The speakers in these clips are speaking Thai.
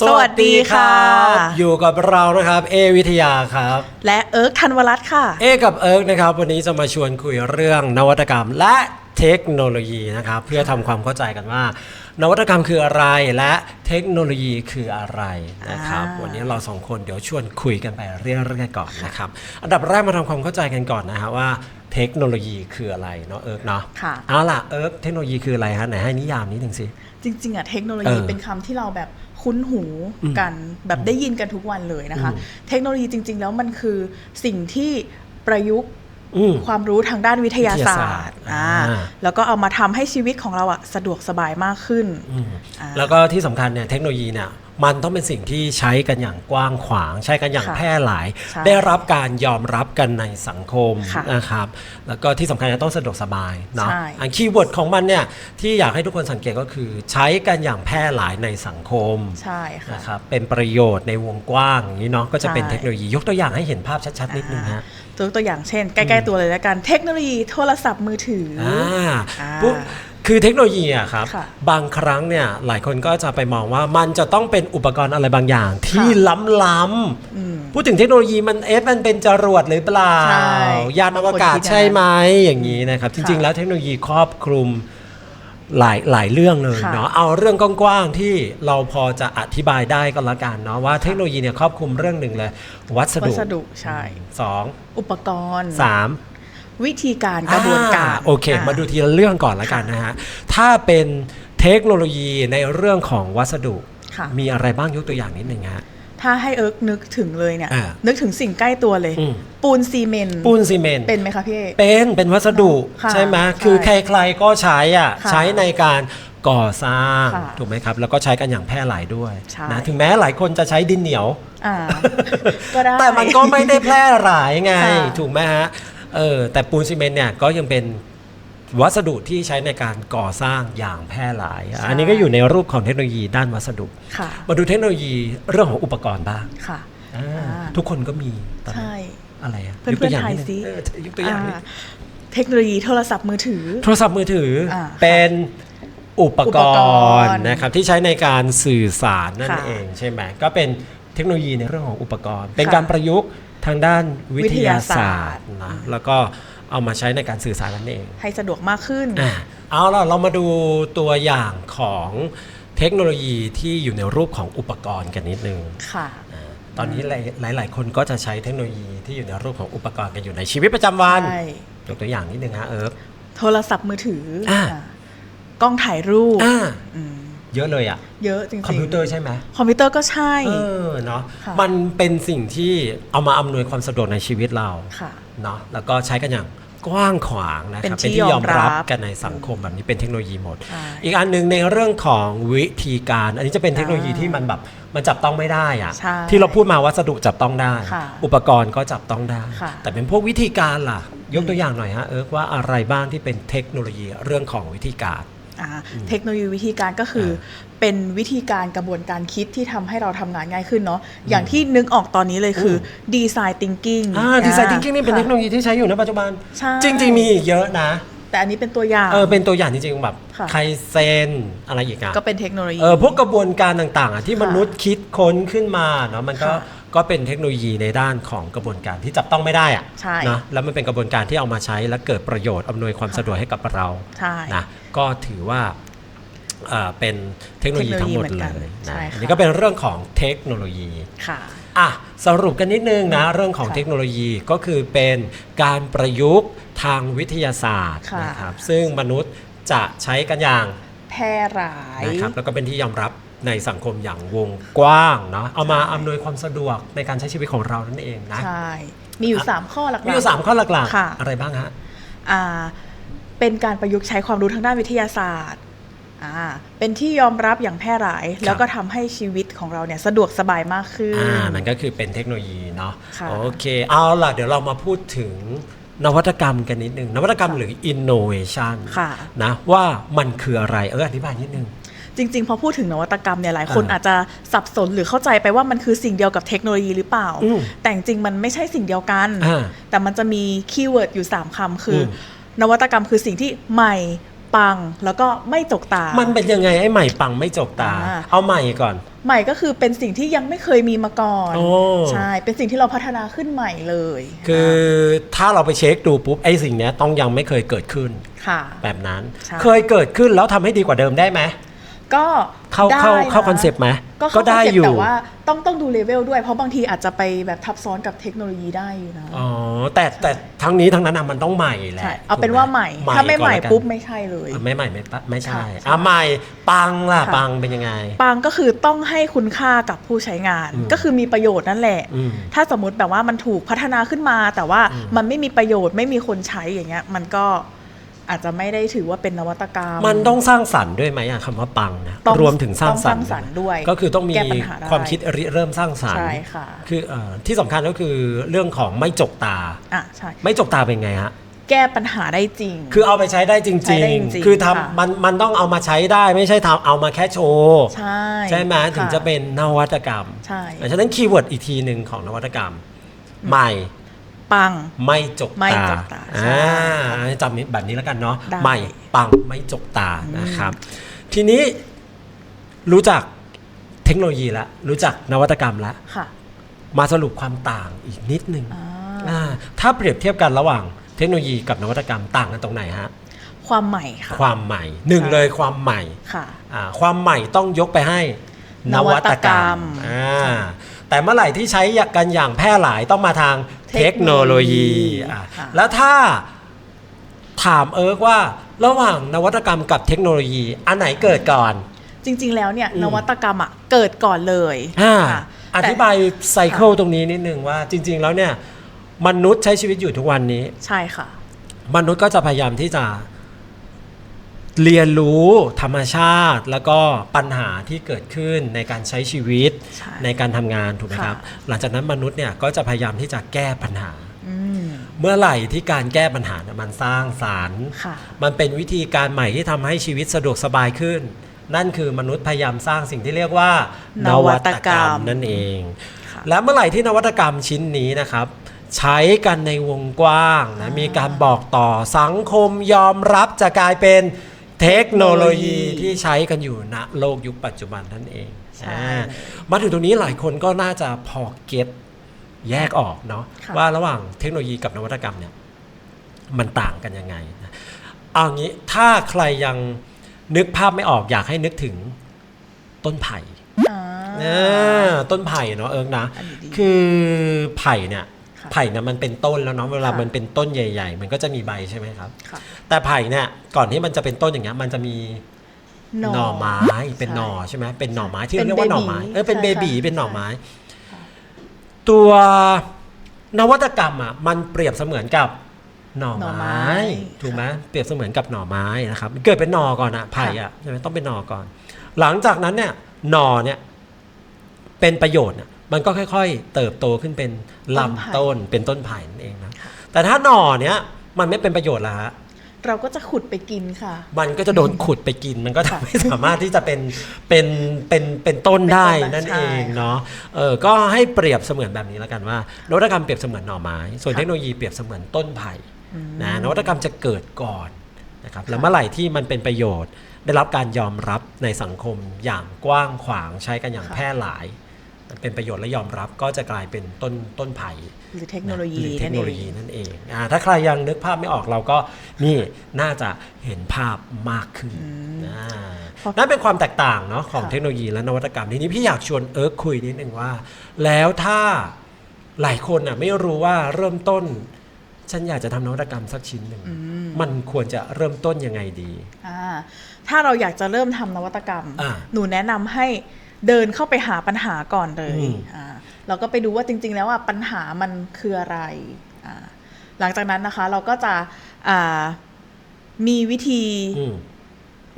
สวัสดีค่ะ อยู่กับเรานะครับ เอวิทยาครับ และเอิร์กธันวรัตน์ค่ะ เอกับเอิร์กนะครับ วันนี้จะมาชวนคุยเรื่องนวัตกรรมและเทคโนโลยีนะครับ เพื่อทำความเข้าใจกันว่า นวัตกรรมคืออะไรและเทคโนโลยีคืออะไรนะครับ อ่า วันนี้เราสองคนเดี๋ยวชวนคุยกันไปเรื่อยๆก่อนนะครับอันดับแรกมาทำความเข้าใจกันก่อนนะฮะว่าเทคโนโลยีคืออะไรเนาะเอิร์กเนาะค่ะ เอาล่ะเอิร์กเทคโนโลยีคืออะไรฮะไหนให้นิยามนิดหนึ่งสิ จริงๆอะเทคโนโลยีเออเป็นคำที่เราแบบ คุ้นหูอืมกันแบบได้ยินกันทุกวันเลยนะคะอืมเทคโนโลยีจริง ๆ แล้วมันคือสิ่งที่ประยุกต์อืมความรู้ทางด้านวิทยาศาวิทยาศาสสตตร์ร์อ่าอ่าแล้วก็เอามาทำให้ชีวิตของเราอะสะดวกสบายมากขึ้นอืมอ่าแล้วก็ที่สำคัญเนี่ยเทคโนโลยีเนี่ย มันต้องเป็นสิ่งที่ใช้กันอย่างกว้างขวาง ใช้กันอย่างค่ะแพร่หลาย ใช่ได้รับการยอมรับกันในสังคมค่ะนะครับ แล้วก็ที่สำคัญจะต้องสะดวกสบายเนาะใช่ อันคีย์เวิร์ดของมันเนี่ยที่อยากให้ทุกคนสังเกตก็คือ ใช้กันอย่างแพร่หลายในสังคม ใช่ค่ะ นะครับเป็นประโยชน์ในวงกว้างอย่างนี้เนาะก็จะเป็นใช่ เทคโนโลยียกตัวอย่างให้เห็นภาพชัดๆนิดนึงฮะตัวตัวอย่างเช่น ใกล้ ๆ ตัวเลยแล้วกัน เทคโนโลยีโทรศัพท์มือถือออ่าอ่า ปุ๊บ คือเทคโนโลยีอะครับค่ะบางครั้งเนี่ยหลายคนก็จะไปมองว่ามันจะต้องเป็นอุปกรณ์อะไรบางอย่าง ที่ค่ะล้ำล้อืมำพูดถึงเทคโนโลยีมันเอฟมันเป็นจรวดหรือเปล่า ใช่ยานอวกาศบางคนคิดอย่างนั้นใช่ไหมอย่างนี้นะครับ จริงค่ะๆแล้วเทคโนโลยีครอบคลุมหลายหลายเรื่องเลยค่ะเนาะเอาเรื่องกว้างๆที่เราพอจะอธิบายได้ก็แล้วกันเนาะว่าเทคโนโลยีเนี่ยครอบคลุมเรื่องหนึ่งเลยวัสวัดุสดุใช่ สองอุปกรณ์สาม วิธีการกระบวนการอ่โอเคอ่มาดูทีละเรื่องก่อนละกันนะฮะ ถ้าเป็นเทคโนโลยีในเรื่องของวัสดุค่ะมีอะไรบ้างยกตัวอย่างนิดหนึ่งฮะถ้าให้เอิร์กนึกถึงเลยเนี่ยอ่านึกถึงสิ่งใกล้ตัวเลยอืมปูนซีเมนต์ปูนซีเมนต์เป็นไหมคะพี่เอเป็นเป็นวัสดุค่ะใช่ไหมใช่คือใครๆก็ใช้อะค่ะใช้ในการก่อสร้างค่ะถูกไหมครับ แล้วก็ใช้กันอย่างแพร่หลายด้วยใช่นะถึงแม้หลายคนจะใช้ดินเหนียวอ่าก็ได้แต่มันก็ไม่ได้แพร่หลายไงค่ะถูกไหมฮะ เออแต่ปูนซีเมนต์เนี่ยก็ยังเป็นวัสดุที่ใช้ในการก่อสร้างอย่างแพร่หลาย ใช่ อันนี้ก็อยู่ในรูปของเทคโนโลยีด้านวัสดุ ค่ะมาดูเทคโนโลยีเรื่องของอุปกรณ์บ้างค่ะ อ่าอ่า ทุกคนก็มีตอนนี้ใช่ อะไรอะเพื่อนๆกตัวอย่างทายนิดนึงสิ เออยกตัวอย่างนิดอ่าเทคโนโลยีโทรศัพท์มือถือ โทรศัพท์มือถืออาเป็นอุปกอุปกรรณ์ณ์นะครับที่ใช้ในการสื่อสารนั่นค่ะเองใช่ไหมก็เป็นเทคโนโลยีในเรื่องของอุปกรณ์ เป็นค่ะการประยุกต์ ทางด้านวิทยาศาสตร์วิทยาศาสตร์นะแล้วก็เอามาใช้ในการสื่อสารนั่นเอง ให้สะดวกมากขึ้นอะเอาล่ะเรามาดูตัวอย่างของเทคโนโลยีที่อยู่ในรูปของอุปกรณ์กันนิดนึงค่ะอ่าตอนนี้หลายหลายๆคนก็จะใช้เทคโนโลยีที่อยู่ในรูปของอุปกรณ์กันอยู่ในชีวิตประจำวันใช่ยกตัวอย่างนิดนึงฮะเอิร์ฟโทรศัพท์มือถืออาอ่ากล้องถ่ายรูปอ่าอืม เยอะเลยอะเยอะจริงๆ คอมพิวเตอร์ใช่ไหมคอมพิวเตอร์ก็ใช่ เออเนาะค่ะ มันเป็นสิ่งที่เอามาอำนวยความสะดวกในชีวิตเราค่ะ เนาะแล้วก็ใช้กันอย่างกว้างขวางนะคเป็นรับที่ยอมรับยอมรับ กันในสังคมแบบนี้เป็นเทคโนโลยีหมด ใช่ อีกอันหนึ่งในเรื่องของวิธีการ อันนี้จะเป็นเทคโนโลยีที่มันแบบมันจับต้องไม่ได้อะใช่ที่เราพูดมาวัสดุจับต้องได้ ค่ะอุปกรณ์ก็จับต้องได้ ค่ะ แต่เป็นพวกวิธีการล่ะ ยกตัวอย่างหน่อยฮะเอิร์กว่าอะไรบ้างที่เป็นเทคโนโลยีเรื่องของวิธีการอ่า เทคโนโลยีวิธีการก็คืออเป็นวิธีการกระบวนการคิดที่ทำให้เราทำงานง่ายขึ้นเนาะอย่างที่นึกออกตอนนี้เลยคือดีไซน์ thinking อ่าดีไซน์ทิงกิ้งนี่เป็นเทคโนโลยีที่ใช้อยู่ในปัจจุบันใช่จริง ๆ มีอีกเยอะนะ แต่อันนี้เป็นตัวอย่างเออเป็นตัวอย่างจริงๆแบบค่ะ ไคเซนอะไรอีกอะก็เป็นเทคโนโลยี เออพวกกระบวนการต่างๆอะที่ค่ะมนุษย์คิดค้นขึ้นมาเนาะมันก็ค่ะก็เป็นเทคโนโลยีในด้านของกระบวนการที่จับต้องไม่ได้อะใช่ นะแล้วมันเป็นกระบวนการที่เอามาใช้และเกิดประโยชน์อำนวยความสะดวกให้กับเราใช่ นะก็ถือว่าเอ่อเป็นเทคโนโลยีทั้งหมดเทคโนโลยีเหมือนเลกันยใช่นะค่ะ อันนี้ก็เป็นเรื่องของเทคโนโลยี ค่ะ อะสรุปกันนิดนึงนะ เรื่องของค่ะเทคโนโลยีก็คือเป็นการประยุกต์ทางวิทยาศาสตร์ค่ะนะครับซึ่งมนุษย์ จะใช้กันอย่างแพร่หลายนะครับแล้วก็เป็นที่ยอมรับในสังคมอย่างวงกว้างเนาะเอามาอำนวยความสะดวกในการใช้ชีวิตของเรานั่นเองนะใช่มีอยู่ 3 ข้อหลักๆมีอยู่สามข้อหลักค่ะๆอะไรบ้างฮะอ่าเป็นการประยุกต์ใช้ความรู้ทางด้านวิทยาศาสตร์อ่าเป็นที่ยอมรับอย่างแพร่หลาย แล้วก็ทำให้ชีวิตของเราเนี่ยสะดวกสบายมากขึ้นอ่ามันก็คือเป็นเทคโนโลยีเนาะค่ะโอเค เอาล่ะ เดี๋ยวเรามาพูดถึง นวัตกรรมกันนิดนึง นวัตกรรมหรือ innovation ค่ะ นะว่ามันคืออะไรเอออธิบายนิดนึง จริงๆ พอพูดถึงนวัตกรรมเนี่ยหลายคนอ่าอาจจะสับสนหรือเข้าใจไปว่ามันคือสิ่งเดียวกับเทคโนโลยีหรือเปล่า อืมแต่จริงๆมันไม่ใช่สิ่งเดียวกัน อ่าแต่มันจะมีคีย์เวิร์ดอยู่ 3คำคืออมนวัตกรรมคือสิ่งที่ใหม่ ปังแล้วก็ไม่จกตามันเป็นยังไงไอ้ใหม่ปังไม่จกตาอ่าเอาใหม่ก่อน ใหม่ก็คือเป็นสิ่งที่ยังไม่เคยมีมาก่อนโอ้ใช่เป็นสิ่งที่เราพัฒนาขึ้นใหม่เลย คือถ้าเราไปเช็คดูปุ๊บไอ้สิ่งเนี้ยต้องยังไม่เคยเกิดขึ้นค่ะ แบบนั้นใช่เคยเกิดขึ้นแล้วทำให้ดีกว่าเดิมได้ไหมก็เข้าได้เข้าเข้าะคอนเซปต์ไหม ก็เข้าได้คอนเซ็ปต์อยู่ แต่ว่าต้องต้องดูเลเวลด้วย เพราะบางทีอาจจะไปแบบทับซ้อนกับเทคโนโลยีได้อยู่นะ อ๋อแต่แต่ทั้งนี้ทั้งนั้นอะมันต้องใหม่แหละใช่ เอาเป็นถูกว่าใหม่ ถ้าไม่ใหม่ก่อนละกันปุ๊บไม่ใช่เลยอะไม่ใหม่ไม่ปะไม่ใช่ค่ะใช่อะใหม่ปังล่ะค่ะ ปังเป็นยังไง ปังก็คือต้องให้คุณค่ากับผู้ใช้งาน อืม ก็คือมีประโยชน์นั่นแหละ อืม ถ้าสมมติแบบว่ามันถูกพัฒนาขึ้นมา แต่ว่าอืม มันไม่มีประโยชน์ไม่มีคนใช้อย่างเงี้ย มันก็ อาจจะไม่ได้ถือว่าเป็นนวัตกรรม มันต้องสร้างสรรค์ด้วยไหมอะคำว่าปังนะต้องรวมถึงสร้างสรรต้องสร้างสรรค์ด้วย ก็คือต้องมีแก้ปัญหาได้ความคิดริเริ่มสร้างสรรค์ใช่ค่ะคือเอ่อที่สำคัญก็คือเรื่องของไม่จกตาอะใช่ไม่จกตาเป็นไงฮะแก้ปัญหาได้จริง คือเอาไปใช้ได้จใช้ริงได้จริง ๆ คือค่ะทำมันมันต้องเอามาใช้ได้ไม่ใช่ทำเอามาแค่โชว์ใช่ใช่ไหมถึงค่จะเป็นนวัตกรรมใช่ฉะนั้นคีย์เวิร์ดอีกทีหนึ่งของนวัตกรรม ใหม่ ปัง ไม่จกไม่ตาจกตาใช่อ่าจำแบบนี้แล้วกันเนาะได้ใหม่ปังไม่จกตานะครับ ทีนี้รู้จักเทคโนโลยีแล้วรู้จักนวัตกรรมแล้วค่ะ มาสรุปความต่างอีกนิดนึงอ่าอ่าถ้าเปรียบเทียบกันระหว่างเทคโนโลยีกับนวัตกรรมต่างกันตรงไหนฮะ ความใหม่ค่ะ ความใหม่หนึ่งค่ะเลยความใหม่ค่ะ อ่าความใหม่ต้องยกไปให้นนวัวัตตกกรรรรมม อ่าแต่เมื่อไหร่ที่ใช้กันอย่างแพร่หลายต้องมาทาง เทคโนโลยีอะค่ะแล้วถ้าถามเอิร์กว่าระหว่างนวัตกรรมกับเทคโนโลยี อันไหนเกิดก่อน จริง ๆ แล้วเนี่ยอืมนวัตกรรมอะเกิดก่อนเลยอ่าค่ะอแต่ธิบายไซเคิลตรงนี้นิดนึงว่าจริง ๆ แล้วเนี่ยมนุษย์ใช้ชีวิตอยู่ทุกวันนี้ ใช่ค่ะ มนุษย์ก็จะพยายามที่จะ เรียนรู้ธรรมชาติ แล้วก็ปัญหาที่เกิดขึ้นในการใช้ชีวิตใช่ในการทำงานถูกไหมครับค่ะหลังจากนั้นมนุษย์เนี่ยก็จะพยายามที่จะแก้ปัญหา อืมเมื่อไหร่ที่การแก้ปัญหาเนี่ยมันสร้างสารรค์ ค่ะ มันเป็นวิธีการใหม่ที่ทำให้ชีวิตสะดวกสบายขึ้น นั่นคือมนุษย์พยายามสร้างสิ่งที่เรียกว่านนวัวัตตกกรรรรม มนั่นเอง ค่ะ และเมื่อไหร่ที่นวัตกรรมชิ้นนี้นะครับ ใช้กันในวงกว้างนะมีการบอกต่อสังคมยอมรับจะกลายเป็น เทคโนโลยีที่ใช้กันอยู่ณโลกยุคปัจจุบันนั่นเองใช่อ่ามาถึงตรงนี้หลายคนก็น่าจะพอเก็ตแยกออกเนาะค่ะว่าระหว่างเทคโนโลยีกับนวัตกรรมเนี่ยมันต่างกันยังไงนะเอางี้ถ้าใครยังนึกภาพไม่ออกอยากให้นึกถึงต้นไผ่อ่าอ่าต้นไผ่เนาะเอิงนะอันนี้ดีคือไผ่เนี่ยค่ะ ไผ่เนี่ยมันเป็นต้นแล้วเนาะเวลาค่ะมันเป็นต้นใหญ่ ๆ มันก็จะมีใบใช่ไหมครับค่ะแต่ไผ่เนี่ยก่อนที่มันจะเป็นต้นอย่างเงี้ยมันจะมีหน่อไม้เป็นหน่อใช่ไหมเป็นหน่อไม้ที่เป็นเรียกว่าหน่อไม้เบบีเออเป็นใช่เบบีค่ะเป็นหน่อไม้ใช่ตัวนวัตกรรมอะมันเปรียบเสมือนกับหน่อหน่อไม้ไม้ถูกไหมเปรียบเสมือนกับหน่อไม้นะครับเกิดเป็นหน่อก่อนอะไผ่อะใช่ไหมต้องเป็นหน่อก่อน หลังจากนั้นเนี่ยหน่อเนี่ยเป็นประโยชน์อะ มันก็ค่อยๆ เติบโตขึ้นเป็นลำต้นเป็นต้นไผ่นั่นเองนะแต่ถ้าหน่อเนี้ยมันไม่เป็นประโยชน์ละฮะเราก็จะขุดไปกินค่ะ มันก็จะโดนขุดไปกิน มันก็จะค่ะไม่สามารถที่จะเป็นเป็นเป็นเป็นต้นได้เป็นต้นนั่นใช่เองเนาะ เออ ก็ให้เปรียบเสมือนแบบนี้แล้วกันว่านวัตกรรมเปรียบเสมือนหน่อไม้ ส่วนค่ะเทคโนโลยีเปรียบเสมือนต้นไผ่อืมนะนวัตกรรมจะเกิดก่อนนะครับ แล้วเมื่อไหร่ที่มันเป็นประโยชน์ ได้รับการยอมรับในสังคมอย่างกว้างขวางใช้กันอย่างค่ะแพร่หลายมัน เป็นประโยชน์และยอมรับก็จะกลายเป็นต้นต้นไผ่หรือเทคโนโลยีหรือเทคนั่นโนเอโลงยีนั่นเองอ่าถ้าใครยังนึกภาพไม่ออกเราก็นี่น่าจะเห็นภาพมากขึ้นอ่าเพราะนั่นเป็นความแตกต่างเนาะของค่ะเทคโนโลยีและนวัตกรรมทีนี้พี่อยากชวนเอิร์กคุยนิดนึงว่า แล้วถ้าหลายคนอะไม่รู้ว่าเริ่มต้น ฉันอยากจะทำนวัตกรรมสักชิ้นหนึ่งมันควรจะเริ่มต้นยังไงดีอ่าถ้าเราอยากจะเริ่มทำนวัตกรรมอ่าหนูแนะนำให้ เดินเข้าไปหาปัญหาก่อนเลยอืมอ่าเราก็ไปดูว่าจริง ๆ แล้วว่าปัญหามันคืออะไรอ่าหลังจากนั้นนะคะ เราก็จะอ่ามีวิธีอืม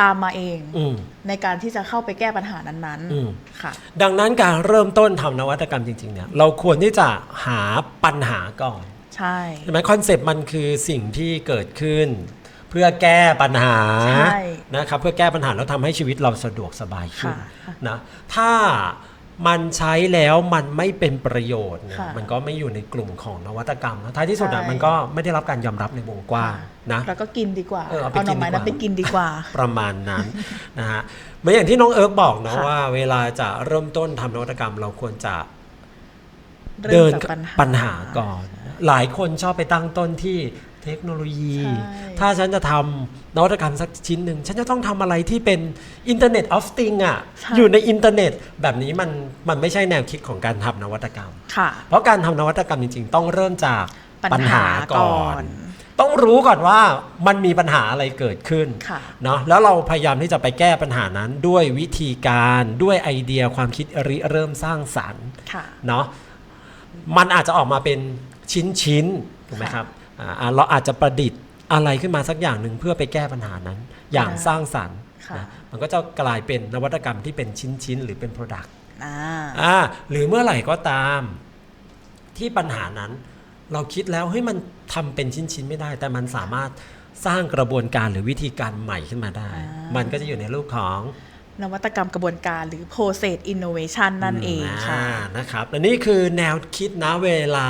ตามมาเองอืมในการที่จะเข้าไปแก้ปัญหานั้นอืมๆค่ะ ดังนั้นการเริ่มต้นทำนวัตกรรมจริง ๆ เนี่ย เราควรที่จะหาปัญหาก่อน ใช่ใช่ไหมคอนเซปต์มันคือสิ่งที่เกิดขึ้น เพื่อแก้ปัญหาใช่นะครับเพื่อแก้ปัญหาแล้วทำให้ชีวิตเราสะดวกสบายขึ้นค่ะค่ะนะถ้ามันใช้แล้วมันไม่เป็นประโยชน์เนี่ยค่ะมันก็ไม่อยู่ในกลุ่มของนวัตกรรมนะท้ายที่สุดอะใช่ มันก็ไม่ได้รับการยอมรับในวงกว้างนะ แล้วก็กินดีกว่าเออเอาไปเอาหน่อไม้กินดีกว่านั้นไปกินดีกว่า ประมาณนั้น นะฮะเหมือนอย่างที่น้องเอิร์กบอกเนาะค่ะ ว่า เวลาจะเริ่มต้นทำนวัตกรรมเราควรจะเริ่เดิมนจากกับปัญหาปัญหา ก่อน หลายคนชอบไปตั้งต้นที่ เทคโนโลยีใช่ถ้าฉันจะทำนวัตกรรมสักชิ้นหนึ่ง ฉันจะต้องทำอะไรที่เป็นอินเทอร์เน็ตออฟติงอะใช่อยู่ในอินเทอร์เน็ต แบบนี้มันมันไม่ใช่แนวคิดของการทำนวัตกรรมค่ะเพราะการทำนวัตกรรมจริง ๆ ต้องเริ่มจากปัปัญญหาหาก่อก่อนนต้องรู้ก่อนว่ามันมีปัญหาอะไรเกิดขึ้นค่ะเนาะแล้วเราพยายามที่จะไปแก้ปัญหานั้นด้วยวิธีการด้วยไอเดียความคิดริเริ่มสร้างสรรค์ค่ะเนาะมันอาจจะออกมาเป็นชิ้นชิ้นๆถูกไหมครับอ่าอ่า เราอาจจะประดิษฐ์อะไรขึ้นมาสักอย่างหนึ่งเพื่อไปแก้ปัญหานั้น อย่างค่ะสร้างสรรค์ค่ะนะมันก็จะกลายเป็นนวัตกรรมที่เป็นชิ้นชิ้นๆหรือเป็น Product อ่าอ่าหรือเมื่อไหร่ก็ตามที่ปัญหานั้น เราคิดแล้วเฮ้ยมันทำเป็นชิ้นๆ ไม่ได้ แต่มันสามารถสร้างกระบวนการหรือวิธีการใหม่ขึ้นมาได้อ่ามัมันก็จะอยู่ในรูปของ นวัตกรรมกระบวนการหรือ process innovation นั่นเองค่ะานะครับและนี่คือแนวคิดนะเวลา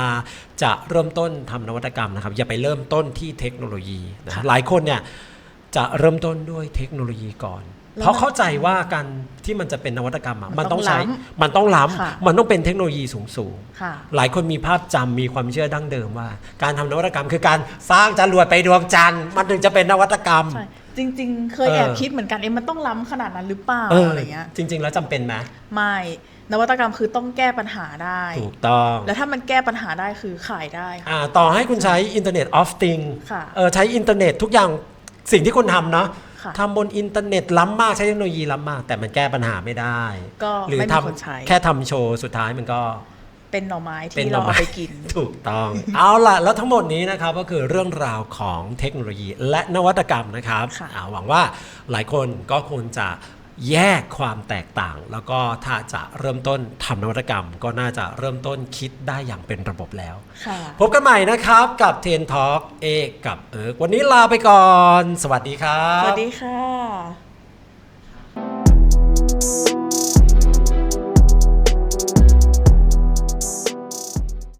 จะเริ่มต้นทำนวัตกรรมนะครับ อย่าไปเริ่มต้นที่เทคโนโลยีนะค่ะหลายคนเนี่ยจะเริ่มต้นด้วยเทคโนโลยีก่อนแล้วเพราะเข้าใจว่าการที่มันจะเป็นนวัตกรรมอะมัมันนต้ต้อองงใช้ล้มันต้องล้ค่ะำมันต้องเป็นเทคโนโลยีสูงสูงๆค่ะหลายคนมีภาพจำมีความเชื่อดั้งเดิมว่า การทำนวัตกรรมคือการสร้างจรวดไปดวงจันทร์มันถึงจะเป็นนวัตกรรมใช่ จริง ๆ เคยเออแอบคิดเหมือนกันเอ๊ะมันต้องล้ำขนาดนั้นหรือเปล่าเอออะไรเงี้ยจริง ๆ แล้วจำเป็นไหมไม่นวัตกรรมคือต้องแก้ปัญหาได้ ถูกต้อง แล้วถ้ามันแก้ปัญหาได้คือขายได้ค่ะอ่าต่อให้คุณใช้อินเทอร์เน็ตออฟติงค่ะเออใช้อินเทอร์เน็ตทุกอย่างสิ่งที่คุณทำเนาะค่ะทำบนอินเทอร์เน็ตล้ำมากใช้เทคโนโลยีล้ำมาก แต่มันแก้ปัญหาไม่ได้ก็หรือไม่มีทคนใช้ำแค่ทำโชว์สุดท้ายมันก็ เป็นหน่อไม้เป็นที่หน่เราอไม้เอาไปกิน ถูกต้อง เอาล่ะ แล้วทั้งหมดนี้นะครับก็คือเรื่องราวของเทคโนโลยีและนวัตกรรมนะครับค่ะอ่าหวังว่าหลายคนก็คงจะแยกความแตกต่าง แล้วก็ถ้าจะเริ่มต้นทำนวัตกรรม ก็น่าจะเริ่มต้นคิดได้อย่างเป็นระบบแล้วค่ะพบกันใหม่นะครับกับเทนทอ l k เอกกับเอิร์กวันนี้ลาไปก่อน สวัสดีครับ สวัสดีค่ะ